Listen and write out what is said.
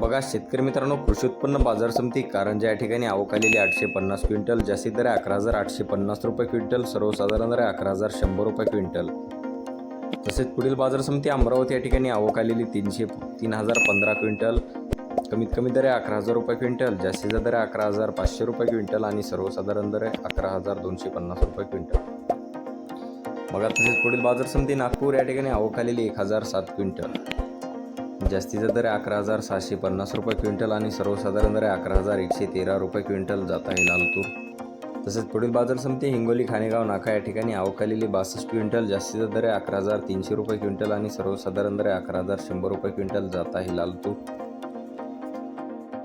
बघा शेतकरी मित्रांनो कृषी उत्पन्न बाजार समिती कारंजा या ठिकाणी आवक आलेली आठशे पन्नास क्विंटल जास्तीत दर अकरा हजार आठशे पन्नास रुपये क्विंटल सर्वसाधारण दर अकरा हजार शंभर रुपये क्विंटल. तसेच पुढील बाजार समिती अमरावती या ठिकाणी आवक आलेली तीनशे तीन हजार पंधरा क्विंटल. कमीत कमी दर अकरा हजार रुपये क्विंटल जास्तीचा दर अकरा हजार पाचशे रुपये क्विंटल आणि सर्वसाधारण दर अकरा हजार दोनशे पन्नास रुपये क्विंटल. बघा तसेच पुढील बाजार समिती नागपूर या ठिकाणी आवक आलेली एक हजार सात क्विंटल. जास्तीचा दर अकरा हजार सहाशे पन्नास रुपये क्विंटल आणि सर्वसाधारण दर अकरा हजार एकशे तेरा रुपये क्विंटल जात आहे लाल तूर तसेच पुढील बाजार समिती हिंगोली खाणेगाव नाका या ठिकाणी आवकालेली बासष्ट क्विंटल जास्तीचा दर अकरा हजार तीनशे रुपये क्विंटल आणि सर्वसाधारण दर अकरा हजार शंभर रुपये क्विंटल जात आहे लाल तूर